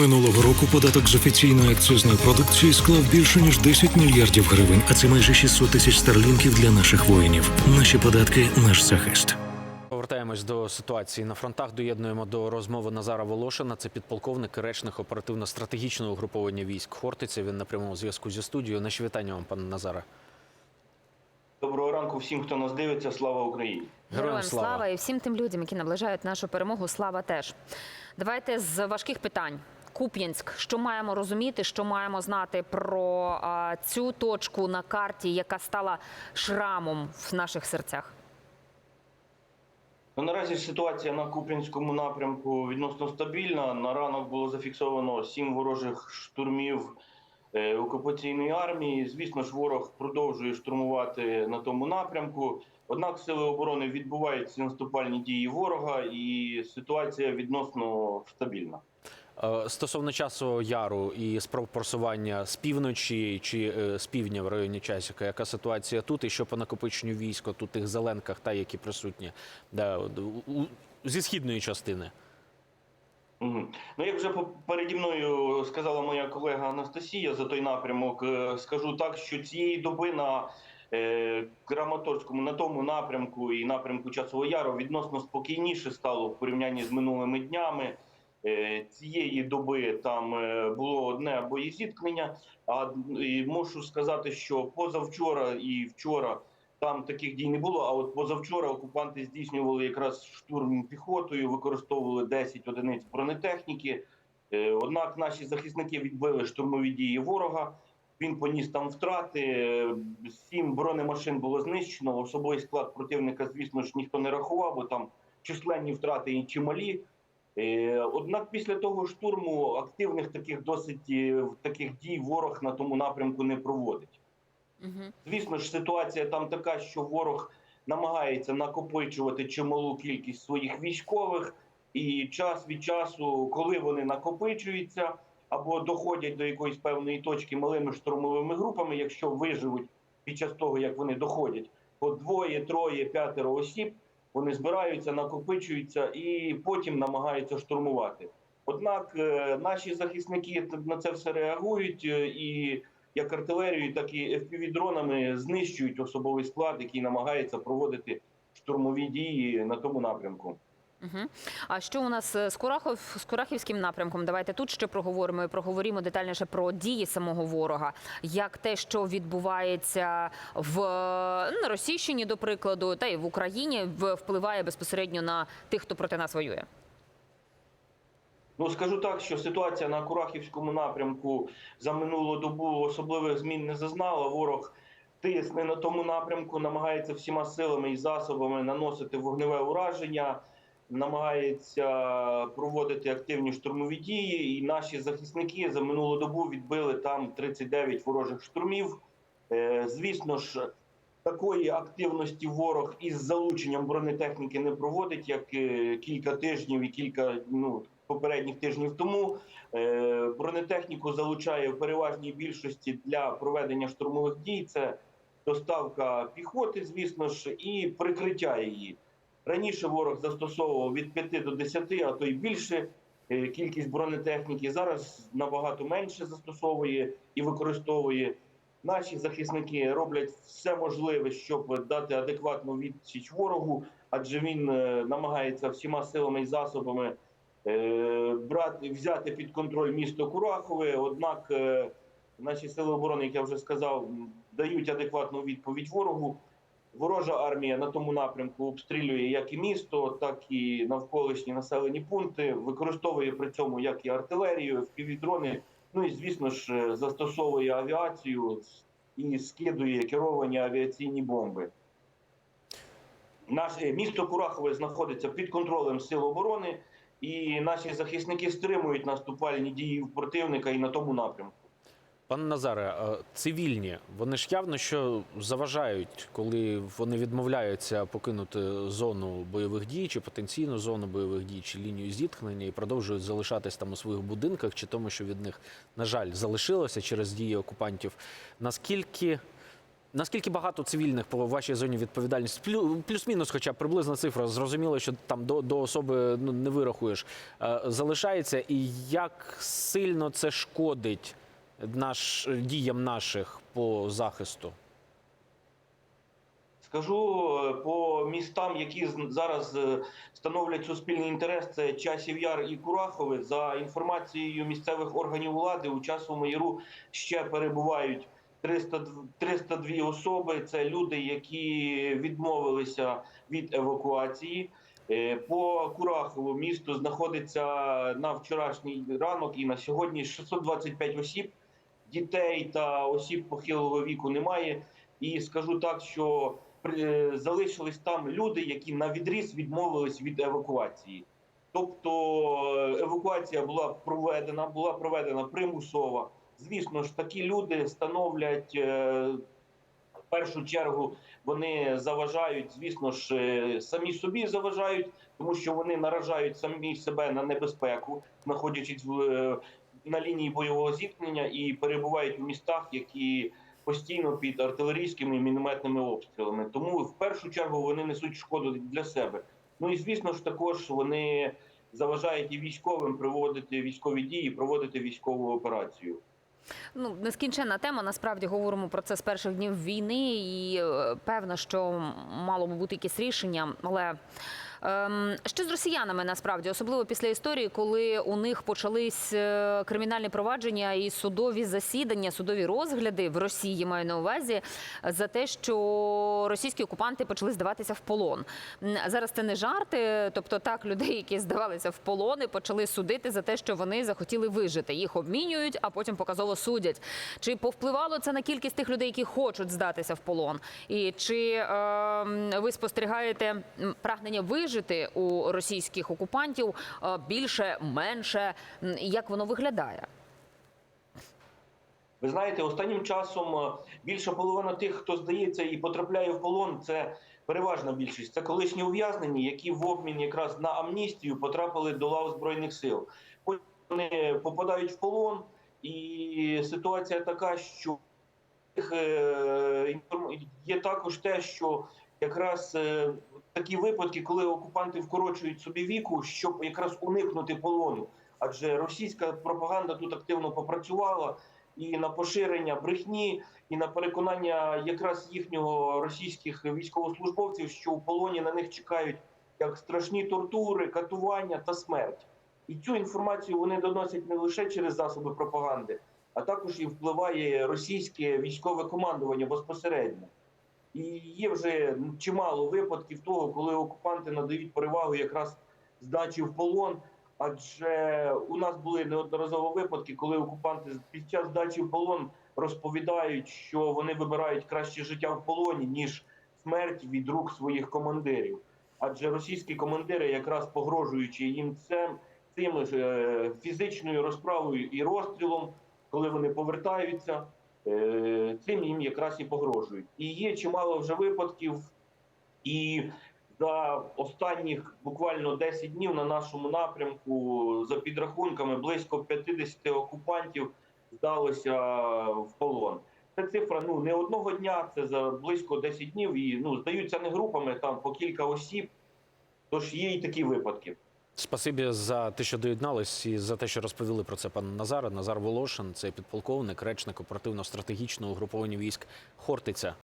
Минулого року податок з офіційної акцизної продукції склав більше ніж 10 мільярдів гривень, а це майже 600 тисяч старлінків для наших воїнів. Наші податки наш захист. Повертаємось до ситуації на фронтах. Доєднуємо до розмови Назара Волошина. Це підполковник і речник оперативно-стратегічного угруповання військ Хортиця. Він на прямому зв'язку зі студією. Наші вітання вам, пане Назаре. Доброго ранку всім, хто нас дивиться. Слава Україні! Героям слава. і всім тим людям, які наближають нашу перемогу. Слава теж. Давайте з важких питань. Куп'янськ, що маємо розуміти, що маємо знати про цю точку на карті, яка стала шрамом в наших серцях. Ну, наразі ситуація на Куп'янському напрямку відносно стабільна. На ранок було зафіксовано сім ворожих штурмів е, окупаційної армії. Звісно ж, ворог продовжує штурмувати на тому напрямку. Однак сили оборони відбуваються наступальні дії ворога, і ситуація відносно стабільна. Е, Стосовно часу яру і спроб просування з півночі чи е, з півдня в районі Часіка, яка ситуація тут і що по накопиченню військ, тут тих зеленках, та які присутні да, зі східної частини. Ну, як вже переді мною сказала моя колега Анастасія за той напрямок, е, скажу так, що цієї доби на Краматорському на тому напрямку і напрямку Часового Яру відносно спокійніше стало в порівнянні з минулими днями. Е, Цієї доби там е, було одне боєзіткнення. А і можу сказати, що позавчора і вчора там таких дій не було. А от позавчора окупанти здійснювали якраз штурм піхотою, використовували 10 одиниць бронетехніки. Е, Однак наші захисники відбили штурмові дії ворога. Він поніс там втрати. Сім бронемашин було знищено. Особовий склад противника, звісно ж, ніхто не рахував, бо там численні втрати і чималі. Е, Однак після того штурму активних таких досить е, таких дій ворог на тому напрямку не проводить. Угу. Звісно ж, ситуація там така, що ворог намагається накопичувати чималу кількість своїх військових, і час від часу, коли вони накопичуються або доходять до якоїсь певної точки малими штурмовими групами, якщо виживуть під час того, як вони доходять, по двоє, троє, п'ятеро осіб, вони збираються, накопичуються і потім намагаються штурмувати. Однак е, наші захисники на це все реагують е, і як артилерією, так і FPV-дронами знищують особовий склад, який намагається проводити штурмові дії на тому напрямку. Угу. А що у нас е, з Курахов з Курахівським напрямком? Давайте тут ще проговоримо і проговоримо детальніше про дії самого ворога, як те, що відбувається в ну, на Російщині, до прикладу, та й в Україні впливає безпосередньо на тих, хто проти нас воює. Ну скажу так, що ситуація на Курахівському напрямку за минулу добу особливих змін не зазнала. Ворог тисне на тому напрямку, намагається всіма силами і засобами наносити вогневе ураження, намагається проводити активні штурмові дії. І наші захисники за минулу добу відбили там 39 ворожих штурмів. Е, Звісно ж. Такої активності ворог із залученням бронетехніки не проводить, як е, кілька тижнів і кілька ну, попередніх тижнів тому. Е, Бронетехніку залучає в переважній більшості для проведення штурмових дій. Це доставка піхоти, звісно ж, і прикриття її. Раніше ворог застосовував від 5 до 10, а то й більше е, кількість бронетехніки. Зараз набагато менше застосовує і використовує. Наші захисники роблять все можливе, щоб дати адекватну відсіч ворогу, адже він е, намагається всіма силами і засобами е, брати, взяти під контроль місто Курахове. Однак наші сили оборони, як я вже сказав, дають адекватну відповідь ворогу. Ворожа армія на тому напрямку обстрілює як і місто, так і навколишні населені пункти. Використовує при цьому як і артилерію, впівдрони. Ну і звісно ж е, застосовує авіацію і скидує керовані авіаційні бомби. Наше місто Курахове знаходиться під контролем сил оборони, і наші захисники стримують наступальні дії противника і на тому напрямку. Пане Назаре, цивільні, вони ж явно що заважають, коли вони відмовляються покинути зону бойових дій, чи потенційну зону бойових дій, чи лінію зіткнення і продовжують залишатись там у своїх будинках, чи тому, що від них, на жаль, залишилося через дії окупантів. Наскільки Наскільки багато цивільних по вашій зоні відповідальності? Плюс-мінус, хоча приблизна цифра, зрозуміло, що там до, до особи ну, не вирахуєш, е, залишається, і як сильно це шкодить наш, діям наших по захисту? Скажу е, по містам, які зараз е, становлять суспільний інтерес, це Часів Яр і Курахове. За інформацією місцевих органів влади, у часовому яру ще перебувають 300, 302 особи. Це люди, які відмовилися від евакуації. Е, По Курахову місто знаходиться на вчорашній ранок і на сьогодні 625 осіб. Дітей та осіб похилого віку немає. І скажу так, що при- залишились там люди, які на відріз відмовились від евакуації. Тобто е, евакуація була проведена, була проведена примусова. Звісно ж, такі люди становлять е, в першу чергу. Вони заважають, звісно ж, е, самі собі заважають, тому що вони наражають самі себе на небезпеку, знаходячись в, е, на лінії бойового зіткнення і перебувають у містах, які постійно під артилерійськими і мінометними обстрілами. Тому в першу чергу вони несуть шкоду для себе. Ну і звісно ж, також вони заважають і військовим проводити військові дії, проводити військову операцію. Ну, нескінченна тема. Насправді говоримо про це з перших днів війни, і е, певно, що мало би бути якесь рішення. Але що з росіянами насправді, особливо після історії, коли у них почались е, кримінальні провадження і судові засідання, судові розгляди в Росії маю на увазі за те, що російські окупанти почали здаватися в полон. Зараз це не жарти, тобто так людей, які здавалися в полони, почали судити за те, що вони захотіли вижити. Їх обмінюють, а потім показово судять. Чи повпливало це на кількість тих людей, які хочуть здатися в полон? І чи е, ви спостерігаєте прагнення вижити у російських окупантів е, більше, менше? Як воно виглядає? Ви знаєте, останнім часом е, більша половина тих, хто здається і потрапляє в полон, це переважна більшість. Це колишні ув'язнені, які в обмін якраз на амністію потрапили до лав збройних сил. Потім вони попадають в полон, і ситуація така, що е, є також те, що якраз такі випадки, коли окупанти вкорочують собі віку, щоб якраз уникнути полону. Адже російська пропаганда тут активно попрацювала і на поширення брехні, і на переконання якраз їхнього російських військовослужбовців, що в полоні на них чекають як страшні тортури, катування та смерть. І цю інформацію вони доносять не лише через засоби пропаганди, а також і впливає російське військове командування безпосередньо. І є вже чимало випадків того, коли окупанти надають перевагу якраз здачі в полон. Адже у нас були неодноразово випадки, коли окупанти під час здачі в полон розповідають, що вони вибирають краще життя в полоні, ніж смерть від рук своїх командирів. Адже російські командири, якраз погрожуючи їм цим, цим е, фізичною розправою і розстрілом, коли вони повертаються, цим їм якраз і погрожують. І є чимало вже випадків, і за останніх буквально 10 днів на нашому напрямку, за підрахунками, близько 50 окупантів здалося в полон. Це цифра ну не одного дня, це за близько 10 днів. І ну здаються не групами, там по кілька осіб. Тож є й такі випадки. Спасибі за те, що доєднались, і за те, що розповіли про це пан Назар. Назар Волошин, це підполковник, речник оперативно-стратегічного угруповання військ Хортиця.